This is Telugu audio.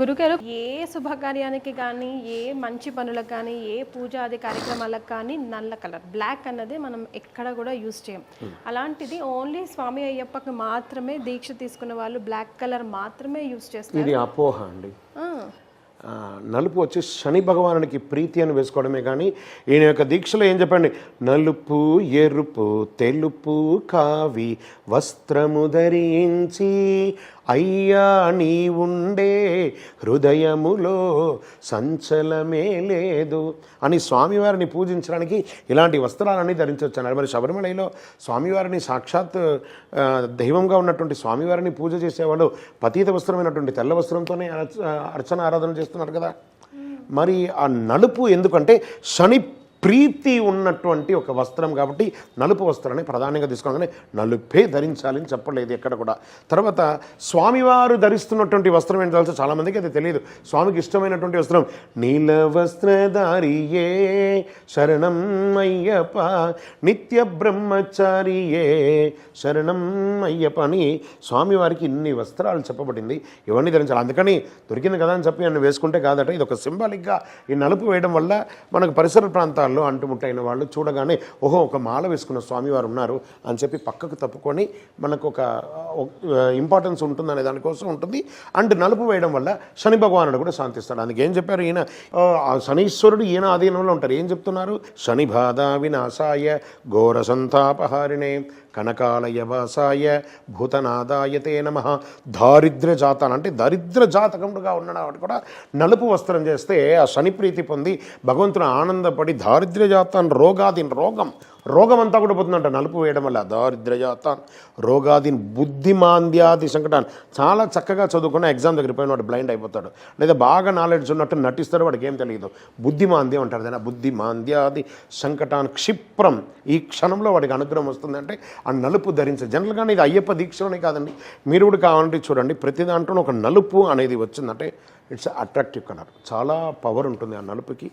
గురుగారు? ఏ శుభకార్యానికి కానీ ఏ మంచి పనులకు కానీ ఏ పూజాది కార్యక్రమాలకు కానీ నల్ల కలర్ బ్లాక్ అన్నది మనం ఎక్కడ కూడా యూజ్ చేయం. అలాంటిది ఓన్లీ స్వామి అయ్యప్పకి మాత్రమే దీక్ష తీసుకున్న వాళ్ళు బ్లాక్ కలర్ మాత్రమే యూజ్ చేస్తారు. ఇది అపోహ అండి. నలుపు వచ్చి శని భగవానునికి ప్రీతి అని వేసుకోవడమే కానీ ఈయన యొక్క దీక్షలో ఏం చెప్పండి? నలుపు ఎరుపు తెలుపు కావి వస్త్రము ధరించి అయ్యా నీ ఉండే హృదయములో సంచలమే లేదు అని స్వామివారిని పూజించడానికి ఇలాంటి వస్త్రాలన్నీ ధరించవచ్చు మరి శబరిమలలో స్వామివారిని సాక్షాత్ దైవంగా ఉన్నటువంటి స్వామివారిని పూజ చేసేవాళ్ళు పతీత వస్త్రమైనటువంటి తెల్ల వస్త్రంతోనే అర్చ- అర్చన ఆరాధన చేస్తున్నారు కదా. మరి ఆ నలుపు ఎందుకంటే శని ప్రీతి ఉన్నటువంటి ఒక వస్త్రం కాబట్టి నలుపు వస్త్రాన్ని ప్రధానంగా తీసుకోగానే నలుపే ధరించాలని చెప్పలేదు ఎక్కడ కూడా. తర్వాత స్వామివారు ధరిస్తున్నటువంటి వస్త్రం ఏంటి తెలుసు? చాలామందికి అది తెలియదు. స్వామికి ఇష్టమైనటువంటి వస్త్రం నీల వస్త్రధారియే శరణం అయ్యప్ప నిత్య బ్రహ్మచారియే శరణం అయ్యప్ప అని స్వామివారికి ఇన్ని వస్త్రాలు చెప్పబడింది. ఇవన్నీ ధరించాలి. అందుకని దొరికింది కదా అని చెప్పి నన్ను వేసుకుంటే కాదట. ఇది ఒక సింబాలిక్గా ఈ నలుపు వేయడం వల్ల మనకు పరిసర వాళ్ళు అంటుముట్టైన వాళ్ళు చూడగానే ఓహో ఒక మాల వేసుకున్న స్వామివారు ఉన్నారు అని చెప్పి పక్కకు తప్పుకొని మనకు ఒక ఇంపార్టెన్స్ ఉంటుంది అనే దానికోసం ఉంటుంది. అండ్ నలుపు వేయడం వల్ల శని భగవానుడు కూడా శాంతిస్తాడు. అందుకే ఏం చెప్పారు ఈయన? శనీశ్వరుడు ఈయన ఆధీనంలో ఉంటారు. ఏం చెప్తున్నారు? శని బాధ వినాశాయ ఘోర సంతాపహారిణే కనకాలయ వాసాయ భూతనాదాయ నమ. దారిద్ర్య జాతాన్ అంటే దరిద్ర జాతకముడుగా ఉన్నాడు కూడా నలుపు వస్త్రం చేస్తే ఆ శని ప్రీతి పొంది భగవంతుడు ఆనందపడి దారి దారిద్ర్యజాతాన్ రోగాదిన్ రోగం. రోగం అంతా కూడా పోతుందంట నలుపు వేయడం వల్ల. దారిద్ర్యజాతాన్ రోగాదిన్ బుద్ధిమాంద్యాది సంకటాన్ చాలా చక్కగా చదువుకున్న ఎగ్జామ్ దగ్గర పోయిన వాడు బ్లైండ్ అయిపోతాడు. లేదా బాగా నాలెడ్జ్ ఉన్నట్టు నటిస్తాడు వాడికి ఏం తెలియదు. బుద్ధిమాంద్యం అంటారు దాని బుద్ధిమాంద్యాది సంకటాన్ క్షిప్రం. ఈ క్షణంలో వాడికి అనుగ్రహం వస్తుందంటే ఆ నలుపు ధరించే. జనరల్గానే ఇది అయ్యప్ప దీక్షలోనే కాదండి. మీరు కూడా కావాలంటే చూడండి. ప్రతి దాంట్లో ఒక నలుపు అనేది వచ్చిందంటే ఇట్స్ అట్రాక్టివ్ కలర్ చాలా పవర్ ఉంటుంది ఆ నలుపుకి.